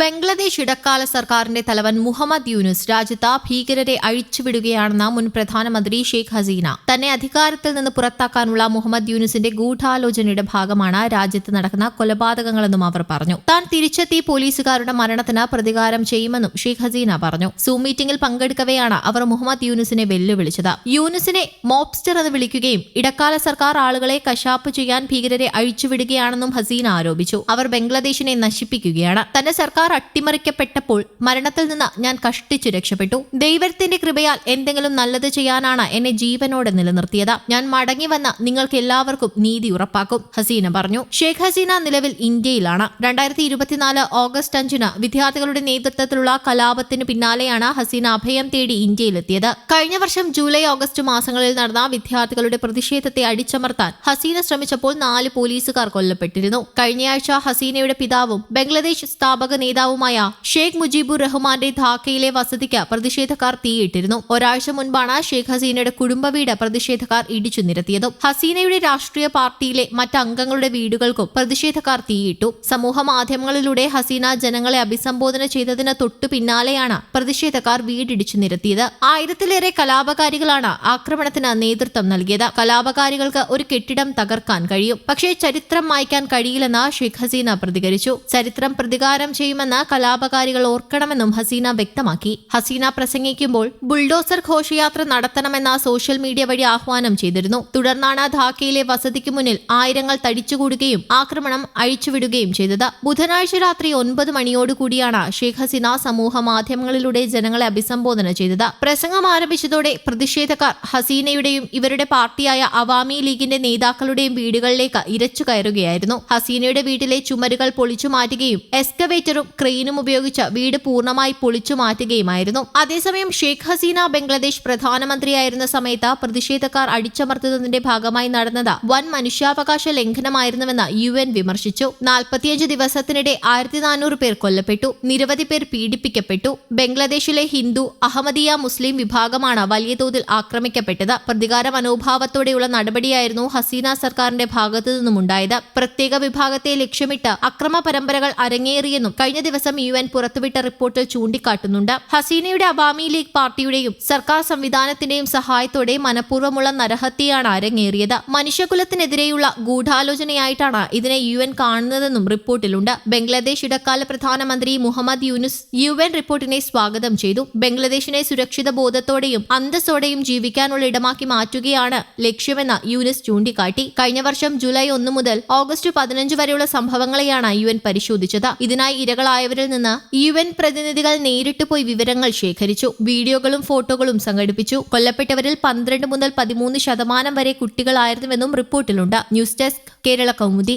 ബംഗ്ലാദേശ് ഇടക്കാല സർക്കാരിന്റെ തലവൻ മുഹമ്മദ് യൂനുസ് രാജ്യത്ത് ഭീകരരെ അഴിച്ചുവിടുകയാണെന്ന മുൻ പ്രധാനമന്ത്രി ഷെയ്ഖ് ഹസീന. തന്നെ അധികാരത്തിൽ നിന്ന് പുറത്താക്കാനുള്ള മുഹമ്മദ് യൂനുസിന്റെ ഗൂഢാലോചനയുടെ ഭാഗമാണ് രാജ്യത്ത് നടക്കുന്ന കൊലപാതകങ്ങളെന്നും അവർ പറഞ്ഞു. താൻ തിരിച്ചെത്തി പോലീസുകാരുടെ മരണത്തിന് പ്രതികാരം ചെയ്യുമെന്നും ഷെയ്ഖ് ഹസീന പറഞ്ഞു. സൂം മീറ്റിംഗിൽ പങ്കെടുക്കവെയാണ് അവർ മുഹമ്മദ് യൂനുസിനെ വെല്ലുവിളിച്ചത്. യൂനുസിനെ മോബ്സ്റ്റർ എന്ന് വിളിക്കുകയും ഇടക്കാല സർക്കാർ ആളുകളെ കശാപ്പ് ചെയ്യാൻ ഭീകരരെ അഴിച്ചുവിടുകയാണെന്നും ഹസീന ആരോപിച്ചു. അവർ ബംഗ്ലാദേശിനെ നശിപ്പിക്കുകയാണ്. തന്റെ സർക്കാർ അട്ടിമറിക്കപ്പെട്ടപ്പോൾ മരണത്തിൽ നിന്ന് ഞാൻ കഷ്ടിച്ചു രക്ഷപ്പെട്ടു. ദൈവത്തിന്റെ കൃപയാൽ എന്തെങ്കിലും നല്ലത് ചെയ്യാനാണ് എന്നെ ജീവനോടെ നിലനിർത്തിയത്. ഞാൻ മടങ്ങി വന്ന നിങ്ങൾക്ക് എല്ലാവർക്കും നീതി ഉറപ്പാക്കും ഹസീന പറഞ്ഞു. ഷെയ്ഖ് ഹസീന നിലവിൽ ഇന്ത്യയിലാണ്. രണ്ടായിരത്തി ഇരുപത്തിനാല് ഓഗസ്റ്റ് അഞ്ചിന് വിദ്യാർത്ഥികളുടെ നേതൃത്വത്തിലുള്ള കലാപത്തിന് പിന്നാലെയാണ് ഹസീന അഭയം തേടി ഇന്ത്യയിലെത്തിയത്. കഴിഞ്ഞ വർഷം ജൂലൈ ഓഗസ്റ്റ് മാസങ്ങളിൽ നടന്ന വിദ്യാർത്ഥികളുടെ പ്രതിഷേധത്തെ അടിച്ചമർത്താൻ ഹസീന ശ്രമിച്ചപ്പോൾ നാല് പോലീസുകാർ കൊല്ലപ്പെട്ടിരുന്നു. കഴിഞ്ഞയാഴ്ച ഹസീനയുടെ പിതാവും ബംഗ്ലാദേശ് സ്ഥാപക നേതാവുമായ ഷെയ്ഖ് മുജീബുർ റഹ്മാന്റെ ധാക്കയിലെ വസതിക്ക് പ്രതിഷേധക്കാർ തീയിട്ടിരുന്നു. ഒരാഴ്ച മുൻപാണ് ഷെയ്ഖ് ഹസീനയുടെ കുടുംബ വീട് പ്രതിഷേധക്കാർ ഇടിച്ചു നിരത്തിയതും. ഹസീനയുടെ രാഷ്ട്രീയ പാർട്ടിയിലെ മറ്റംഗങ്ങളുടെ വീടുകൾക്കും പ്രതിഷേധക്കാർ തീയിട്ടു. സമൂഹ മാധ്യമങ്ങളിലൂടെ ഹസീന ജനങ്ങളെ അഭിസംബോധന ചെയ്തതിന് തൊട്ടു പിന്നാലെയാണ് പ്രതിഷേധക്കാർ വീടിടിച്ചു നിരത്തിയത്. ആയിരത്തിലേറെ കലാപകാരികളാണ് ആക്രമണത്തിന് നേതൃത്വം നൽകിയത്. കലാപകാരികൾക്ക് ഒരു കെട്ടിടം തകർക്കാൻ കഴിയും. പക്ഷേ ചരിത്രം മായ്ക്കാൻ കഴിയില്ലെന്ന് ഷെയ്ഖ് ഹസീന പ്രതികരിച്ചു. ചരിത്രം പ്രതികാരം ചെയ്യുമെന്ന് കലാപകാരികൾ ഓർക്കണമെന്നും ഹസീന വ്യക്തമാക്കി. ഹസീന പ്രസംഗിക്കുമ്പോൾ ബുൾഡോസർ ഘോഷയാത്ര നടത്തണമെന്ന സോഷ്യൽ മീഡിയ വഴി ആഹ്വാനം ചെയ്തിരുന്നു. തുടർന്നാണ് ധാക്കയിലെ വസതിക്ക് മുന്നിൽ ആയിരങ്ങൾ തടിച്ചുകൂടുകയും ആക്രമണം അഴിച്ചുവിടുകയും ചെയ്തത്. ബുധനാഴ്ച രാത്രി ഒൻപത് മണിയോടുകൂടിയാണ് ഷെയ്ഖ് ഹസീന സമൂഹ മാധ്യമങ്ങളിലൂടെ ജനങ്ങളെ അഭിസംബോധന ചെയ്തത്. പ്രസംഗം ആരംഭിച്ചതോടെ പ്രതിഷേധക്കാർ ഹസീനയുടെയും ഇവരുടെ പാർട്ടിയായ അവാമി ലീഗിന്റെ നേതാക്കളുടെയും വീടുകളിലേക്ക് ഇരച്ചു കയറുകയായിരുന്നു. ഹസീനയുടെ വീട്ടിലെ ചുമരുകൾ പൊളിച്ചു മാറ്റുകയും എസ്കവേറ്ററും ക്രെയിനും ഉപയോഗിച്ച് വീട് പൂർണമായി പൊളിച്ചു മാറ്റുകയുമായിരുന്നു. അതേസമയം ഷെയ്ഖ് ഹസീന ബംഗ്ലാദേശ് പ്രധാനമന്ത്രിയായിരുന്ന സമയത്ത് പ്രതിഷേധക്കാർ അടിച്ചമർത്തുന്നതിന്റെ ഭാഗമായി നടന്നത് വൻ മനുഷ്യാവകാശ ലംഘനമായിരുന്നുവെന്ന് യു എൻ വിമർശിച്ചു. നാൽപ്പത്തിയഞ്ച് ദിവസത്തിനിടെ ആയിരത്തി നാനൂറ് പേർ കൊല്ലപ്പെട്ടു. നിരവധി പേർ പീഡിപ്പിക്കപ്പെട്ടു. ബംഗ്ലാദേശിലെ ഹിന്ദു അഹമ്മദിയ മുസ്ലിം വിഭാഗമാണ് വലിയ തോതിൽ ആക്രമിക്കപ്പെട്ടത്. പ്രതികാര മനോഭാവത്തോടെയുള്ള നടപടിയായിരുന്നു ഹസീന സർക്കാരിന്റെ ഭാഗത്തു നിന്നുമുണ്ടായത് പ്രത്യേക വിഭാഗത്തെ ലക്ഷ്യമിട്ട് അക്രമ പരമ്പരകൾ അരങ്ങേറിയെന്നും കഴിഞ്ഞ ദിവസം യു എൻ പുറത്തുവിട്ട റിപ്പോർട്ടിൽ ചൂണ്ടിക്കാട്ടുന്നുണ്ട്. ഹസീനയുടെ അവാമി ലീഗ് പാർട്ടിയുടെയും സർക്കാർ സംവിധാനത്തിന്റെയും സഹായത്തോടെ മനഃപൂർവമുള്ള നരഹത്യയാണ് അരങ്ങേറിയത്. മനുഷ്യകുലത്തിനെതിരെയുള്ള ഗൂഢാലോചനയായിട്ടാണ് ഇതിനെ യു എൻ കാണുന്നതെന്നും റിപ്പോർട്ടിലുണ്ട്. ബംഗ്ലാദേശ് ഇടക്കാല പ്രധാനമന്ത്രി മുഹമ്മദ് യൂനുസ് യു എൻ റിപ്പോർട്ടിനെ സ്വാഗതം ചെയ്തു. ബംഗ്ലാദേശിനെ സുരക്ഷിത ബോധത്തോടെയും അന്തസ്സോടെയും ജീവിക്കാനുള്ള ഇടമാക്കി മാറ്റുകയാണ് ലക്ഷ്യമെന്ന് യൂനുസ് ചൂണ്ടിക്കാട്ടി. കഴിഞ്ഞ വർഷം ജൂലൈ ഒന്ന് മുതൽ ഓഗസ്റ്റ് പതിനഞ്ച് വരെയുള്ള സംഭവങ്ങളെയാണ് യു എൻ പരിശോധിച്ചത്. ഇതിനായി ഇരകളായവരിൽ നിന്ന് യു എൻ പ്രതിനിധികൾ നേരിട്ട് പോയി വിവരങ്ങൾ ശേഖരിച്ചു. വീഡിയോകളും ഫോട്ടോകളും സംഘടിപ്പിച്ചു. കൊല്ലപ്പെട്ടവരിൽ പന്ത്രണ്ട് മുതൽ പതിമൂന്ന് ശതമാനം വരെ കുട്ടികളായിരുന്നുവെന്നും റിപ്പോർട്ടിലുണ്ട്. News desk Kerala Kaumudi.